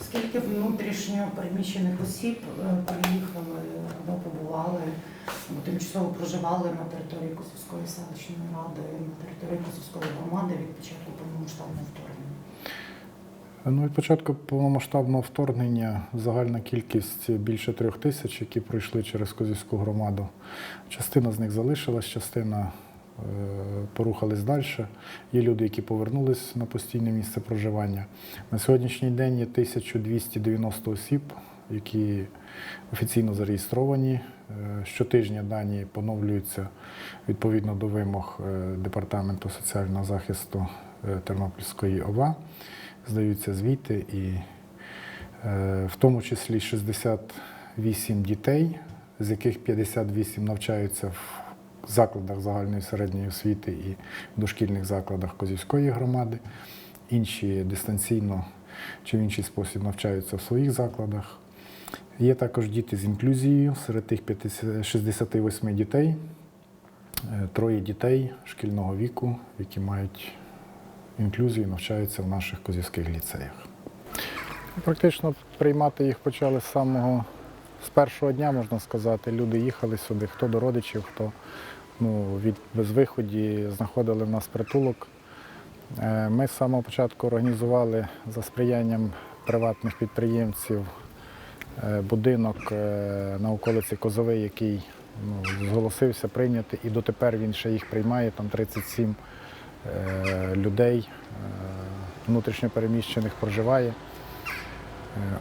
Скільки внутрішньо переміщених осіб е, переїхали або побували, або тимчасово проживали на території Косівської селищної ради, на території Косівської громади від початку повномасштабного вторгнення? Ну, від початку повномасштабного вторгнення загальна кількість більше трьох тисяч, які пройшли через Козівську громаду. Частина з них залишилась, частина порухались далі. Є люди, які повернулись на постійне місце проживання. На сьогоднішній день є 1290 осіб, які офіційно зареєстровані. Е, Щотижня дані поновлюються відповідно до вимог е, Департаменту соціального захисту е, Тернопільської ОВА здаються звіти, і е, в тому числі 68 дітей, з яких 58 навчаються в закладах загальної середньої освіти і дошкільних закладах Козівської громади. Інші дистанційно чи в інший спосіб навчаються в своїх закладах. Є також діти з інклюзією серед тих 68 дітей. е, Троє дітей шкільного віку, які мають інклюзію, навчаються в наших козівських ліцеях. Практично приймати їх почали з самого з першого дня, можна сказати. Люди їхали сюди, хто до родичів, хто ну, від безвиході знаходили в нас притулок. Е, Ми з самого початку організували за сприянням приватних підприємців е, будинок е, на околиці Козовий, який ну, зголосився прийняти, і дотепер він ще їх приймає, там 37 е, людей внутрішньопереміщених проживає.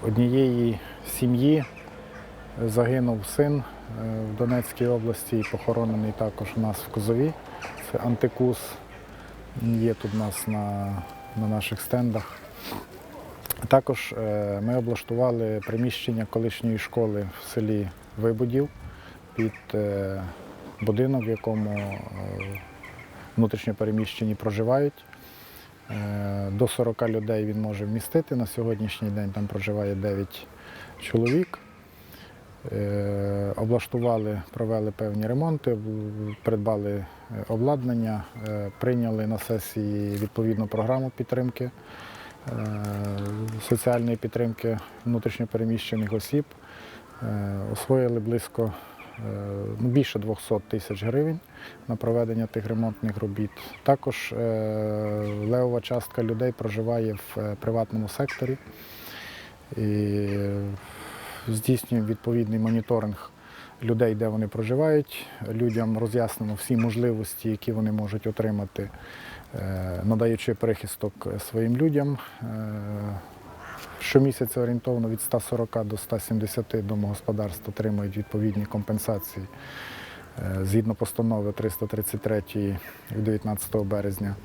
Однієї сім'ї загинув син в Донецькій області і похоронений також у нас в Козові. Це антикус. Є тут у нас на, на наших стендах. Також е, ми облаштували приміщення колишньої школи в селі Вибудів під е, будинок, в якому е, внутрішньо переміщені проживають. Е, До 40 людей він може вмістити. На сьогоднішній день там проживає 9 чоловік. Е, Облаштували, провели певні ремонти, придбали е, обладнання, е, прийняли на сесії відповідну програму підтримки, соціальної підтримки внутрішньопереміщених осіб. Освоїли близько ну, більше 200 тисяч гривень на проведення тих ремонтних робіт. Також левова частка людей проживає в приватному секторі. І здійснюємо відповідний моніторинг людей, де вони проживають. Людям роз'яснено всі можливості, які вони можуть отримати, е, надаючи прихисток своїм людям. Е, Щомісяця орієнтовно від 140 до 170 домогосподарств отримують відповідні компенсації е, згідно постанови 333 від 19 березня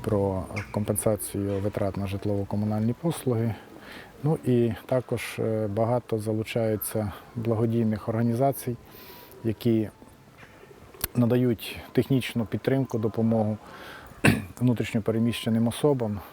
про компенсацію витрат на житлово-комунальні послуги. Ну і також е, багато залучаються благодійних організацій, які надають технічну підтримку, допомогу внутрішньопереміщеним особам.